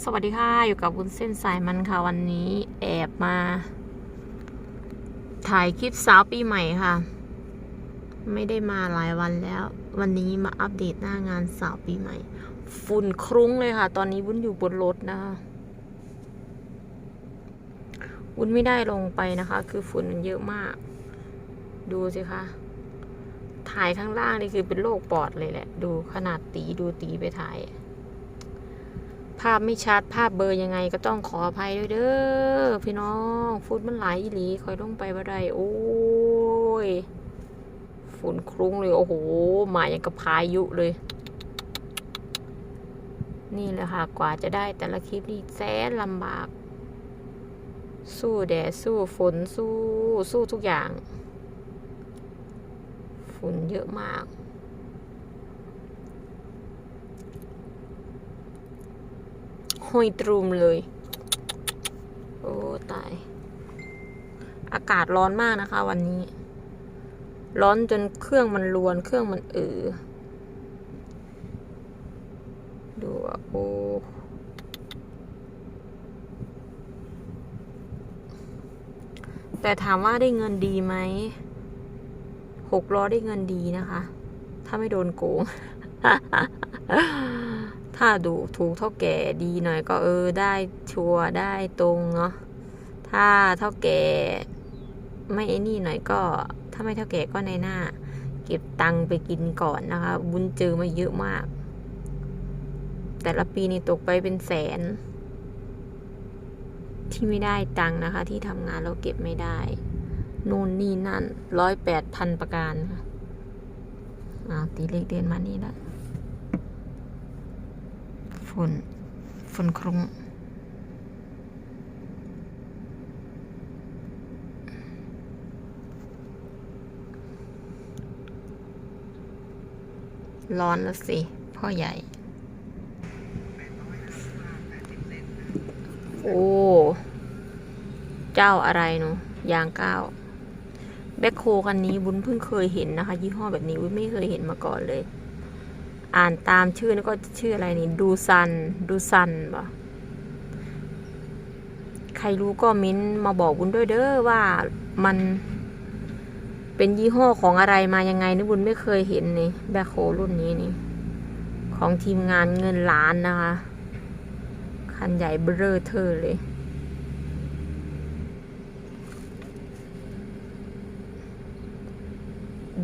สวัสดีค่ะ อยู่กับวุ้นเส้นสายมันค่ะ วันนี้แอบมา ถ่ายคลิปสาวปีใหม่ค่ะ ไม่ได้มาหลายวันแล้ว วันนี้มาอัปเดตหน้างานสาวปีใหม่ ฝุ่นคลุ้งเลยค่ะ ตอนนี้วุ้นอยู่บนรถนะคะวุ้นไม่ได้ลงไปนะคะ คือฝุ่นมันเยอะมาก ดูสิคะถ่ายข้างล่างนี่คือเป็นโรคปอดเลยแหละ ดูขนาดตีดูตีไปถ่าย ภาพไม่ชัดภาพเบอร์ยังไงก็ต้องขออภัยด้วยเด้อพี่น้องฝุ่นมันหลายอีหลีคอยลงไปบ่ได้โอ้ยฝุ่นคลุ้งเลย โอ้โหหมาอย่างกับพายุเลย นี่แหละค่ะกว่าจะได้แต่ละคลิปนี่แสนลำบาก สู้แดดสู้ฝนสู้สู้ทุกอย่างฝุ่นเยอะมาก ห้อยตรุมเลย โอ้ตาย อากาศร้อนมากนะคะ วันนี้ ร้อนจนเครื่องมันรวน เครื่องมันเออดูอะโอ้แต่ถามว่าได้เงินดีไหมหกล้อได้เงินดีนะคะ ถ้าไม่โดนโกง ถ้าดูถูกเท่าแก่ดีหน่อยก็เออได้ชัวร์ได้ตรงเนาะถ้าเท่าแก่ไม่ไอ้นี่หน่อยก็ ถ้าไม่เท่าแก่ก็ในหน้า เก็บตังค์ไปกินก่อนนะคะ บุญเจอมาเยอะมาก แต่ละปีนี่ตกไปเป็นแสน ที่ไม่ได้ตังค์นะคะ ที่ทำงานแล้วเก็บไม่ได้นู่นนี่นั่นร้อยแปดพันประการค่ะอ้าตีเลขเดือนมานี่ละ ฝุ่น ฝุ่นครุ้งร้อนแล้วสิ พ่อใหญ่ โอ้ เจ้าอะไรเนาะยางก้าวแบ็คโฮคันนี้บุญเพิ่งเคยเห็นนะคะ ยี่ห้อแบบนี้ไม่เคยเห็นมาก่อนเลย อ่านตามชื่อแล้วก็ชื่ออะไรนี่ดูซันดูซันปะใครรู้ก็มิ้นมาบอกบุญด้วยเด้อว่ามันเป็นยี่ห้อของอะไรมายังไงนี่บุญไม่เคยเห็นนี่แบ็คโฮรุ่นนี้นี่ ของทีมงานเงินล้านนะคะ คันใหญ่เบ้อเธอเลย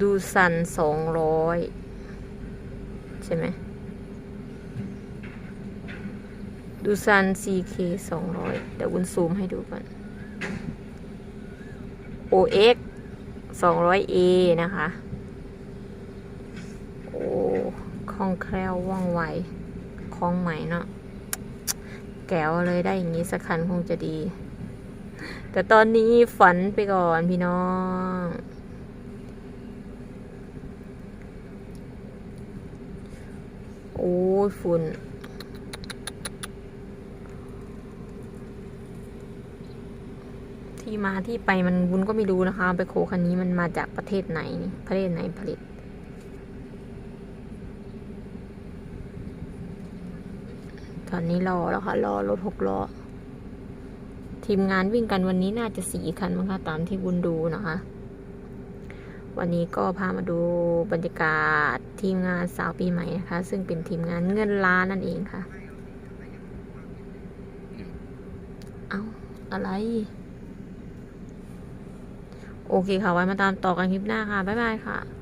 ดูซันสองร้อย ใช่ไหมดูซัน CK สองร้อยเดี๋ยววุ้นซูมให้ดูก่อน OX สองร้อย A นะคะ โอ้คล่องแคล่วว่องไวคล่องใหม่เนาะแก้วเลยได้อย่างนี้สักคันคงจะดี แต่ตอนนี้ฝันไปก่อนพี่น้อง โอ้ยฝุ่นที่มาที่ไปมันวุ้นก็ไม่รู้นะคะไปโคคันนี้มันมาจากประเทศไหนนี่ประเทศไหนผลิต ตอนนี้รอแล้วค่ะ รอรถหกล้อทีมงานวิ่งกันวันนี้น่าจะสี่คันมั้งคะตามที่บุญดูนะคะ วันนี้ก็พามาดูบรรยากาศทีมงานสาวปีใหม่นะคะ ซึ่งเป็นทีมงานเงินล้านนั่นเองค่ะ เอาอะไร โอเคค่ะ ไว้มาตามต่อกันคลิปหน้าค่ะ บ๊ายบายค่ะ